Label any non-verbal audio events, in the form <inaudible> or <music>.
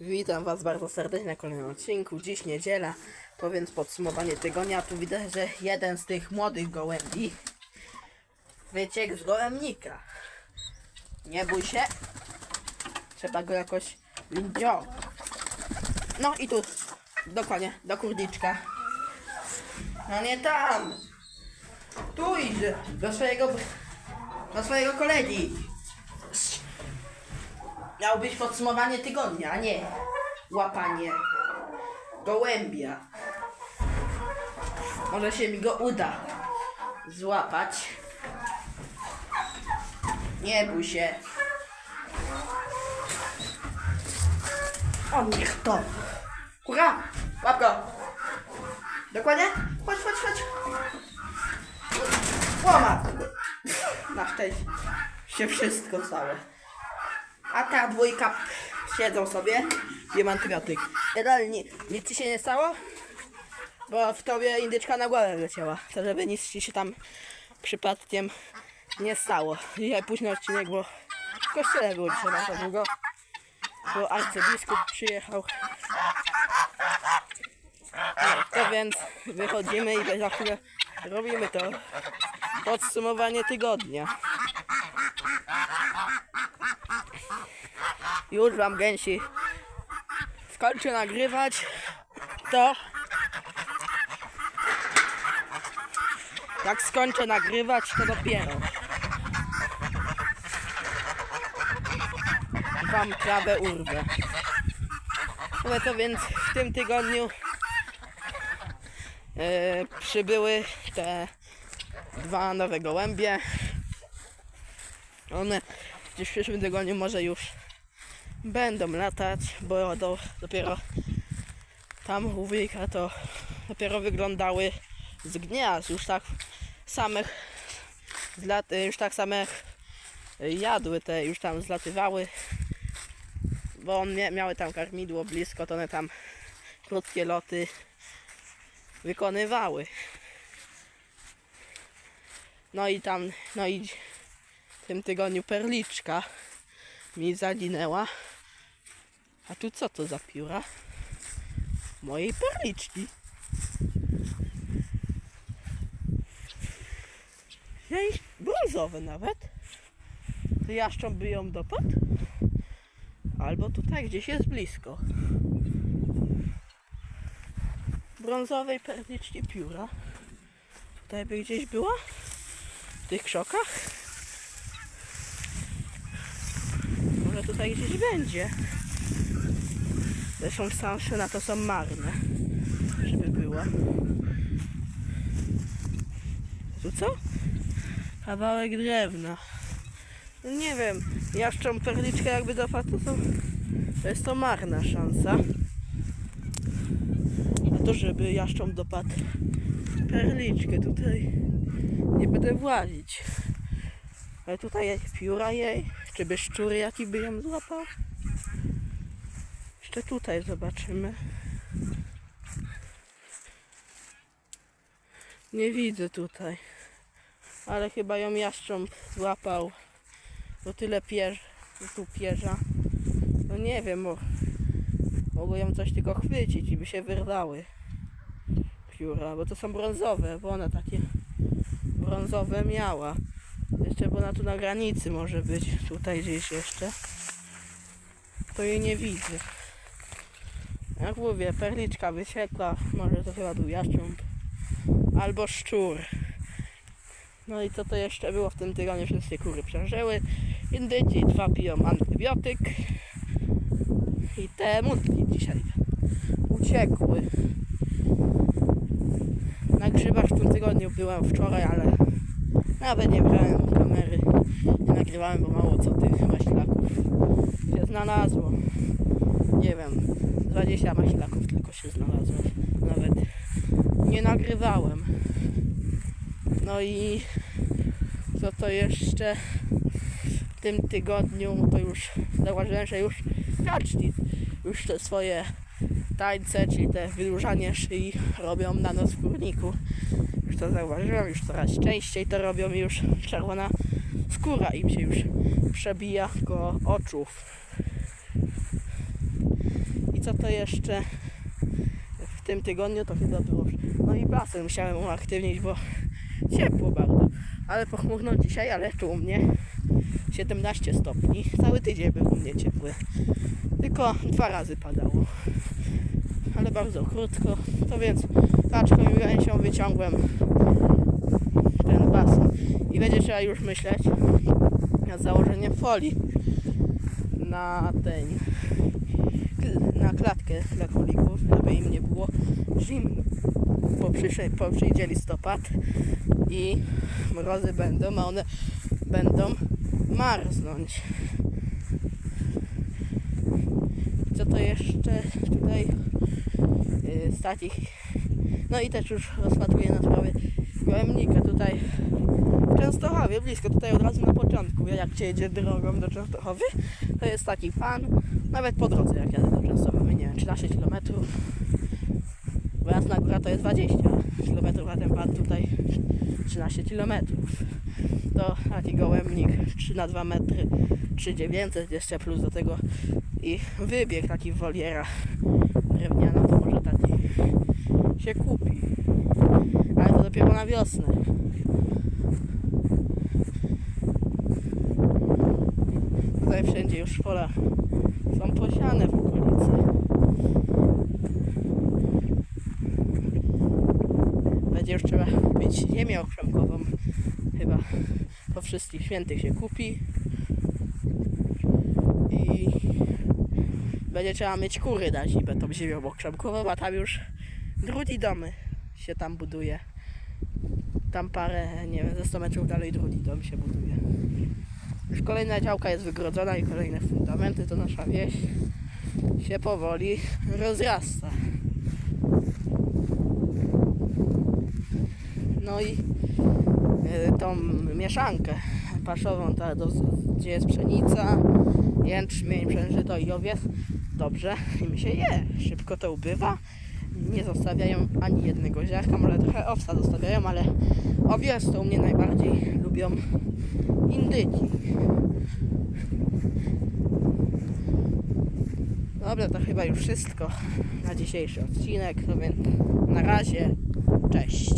Witam Was bardzo serdecznie na kolejnym odcinku. Dziś niedziela, to więc podsumowanie tygodnia. Tu widać, że jeden z tych młodych gołębi wyciekł z gołębnika. Nie bój się. Trzeba go jakoś windzio. No i tu, dokładnie, do kurniczka. No nie tam. Tu idź, do swojego, do swojego kolegi. Miał być podsumowanie tygodnia, a nie łapanie gołębia. Może się mi go uda złapać. Nie bój się. O niech to. Hurra! Łap go! Dokładnie? Chodź, chodź, chodź. Łoma! <laughs> Na szczęście się wszystko całe. A ta dwójka siedzą sobie, jem antybiotyk. Realnie nic ci się nie stało? Bo w tobie indyczka na głowę leciała. To żeby nic ci się tam przypadkiem nie stało. Dzisiaj późny odcinek, bo w kościele było dzisiaj na długo. Bo arcybiskup przyjechał. No, to więc wychodzimy i za chwilę robimy to podsumowanie tygodnia. Już wam gęsi skończę nagrywać, to jak skończę nagrywać, to dopiero wam trawę urwę. No to więc w tym tygodniu e, przybyły te dwa nowe gołębie. One gdzieś w przyszłym tygodniu może już będą latać, bo do, dopiero tam u wujka to dopiero wyglądały z gniazd, już tak samych już tak same jadły te, już tam zlatywały, bo on mia, miały tam karmidło blisko, to one tam krótkie loty wykonywały. No i tam, no i w tym tygodniu perliczka mi zaginęła. A tu co to za pióra? Mojej perliczki. Jej brązowe nawet. To jaszcząb by ją dopadł? Albo tutaj gdzieś jest blisko. Brązowej perliczki pióra. Tutaj by gdzieś była? W tych krzokach? Może tutaj gdzieś będzie. Zresztą szanse na to są marne, żeby była. Tu co? Kawałek drewna. No nie wiem, jaszczą perliczkę jakby dopadł, to, są, to jest to marna szansa. A to, żeby jaszczą dopadł perliczkę tutaj nie będę włazić. Ale tutaj pióra jej. Czy by szczur jaki by ją złapał? Jeszcze tutaj zobaczymy. Nie widzę tutaj. Ale chyba ją jaszcząb złapał. Bo tyle pierz, tu pierza. No nie wiem, bo mogło ją coś tylko chwycić i by się wyrwały. Pióra, bo to są brązowe, bo ona takie brązowe miała. Jeszcze bo ona tu na granicy może być. Tutaj gdzieś jeszcze. To jej nie widzę. Jak mówię, perliczka wysiekła. Może to chyba był jaszcząb. Albo szczur. No i co to jeszcze było w tym tygodniu? Wszystkie kury przeżyły. Indyci dwa piją antybiotyk. I te mutki dzisiaj uciekły. Na grzybach w tym tygodniu byłem wczoraj, ale nawet nie brałem kamery. Nie nagrywałem, bo mało co tych maślaków się znalazło. Nie wiem, 20 maślaków tylko się znalazło. Nawet nie nagrywałem. No i co to jeszcze w tym tygodniu to już zauważyłem, że już kaczki już te swoje tańce, czyli te wydłużanie szyi robią na nos w kurniku. Już to zauważyłem, już coraz częściej to robią i już czerwona skóra im się już przebija koło oczów. Co to jeszcze? W tym tygodniu to chyba było. No i basen musiałem uaktywnić, bo ciepło bardzo. Ale pochmurno dzisiaj, ale tu u mnie 17 stopni. Cały tydzień był u mnie ciepły. Tylko dwa razy padało. Ale bardzo krótko. To więc kaczką i gęsią wyciągłem ten basen. I będzie trzeba już myśleć nad założeniem folii na ten na klatkę dla królików, żeby im nie było zimno. Bo, przyszedł, bo przyjdzie listopad i mrozy będą, a one będą marznąć. Co to jeszcze tutaj yy, no i też już rozpatruję na sprawie gołębnika tutaj w Częstochowie, blisko tutaj od razu na początku, jak się jedzie drogą do Częstochowy, to jest taki pan, nawet po drodze jak jadę do Częstochowy, nie wiem, 13 km, bo Jasna Góra to jest 20 km, a ten pan tutaj 13 km. To taki gołębnik 3 na 2 metry, 3900 jeszcze plus do tego i wybieg taki woliera drewniana, to może taki się kupi. Ale to dopiero na wiosnę. Tutaj wszędzie już pola są posiane w okolicy. Będzie już trzeba kupić ziemię okrzemkową. Chyba po wszystkich świętych się kupi. I będzie trzeba mieć kury na zimę tą ziemią okrzemkową, a tam już drugi domy się tam buduje. Tam parę, nie wiem, ze 100 metrów dalej drugi dom się buduje. Już kolejna działka jest wygrodzona i kolejne fundamenty, to nasza wieś się powoli rozrasta. No i y, tą mieszankę paszową, ta do, gdzie jest pszenica, jęczmień, przężyto i owiec, dobrze im się je, szybko to ubywa nie zostawiają ani jednego ziarka, może trochę owsa zostawiają, ale owiec to u mnie najbardziej lubią indyki. Dobra, to chyba już wszystko na dzisiejszy odcinek, no więc na razie, cześć.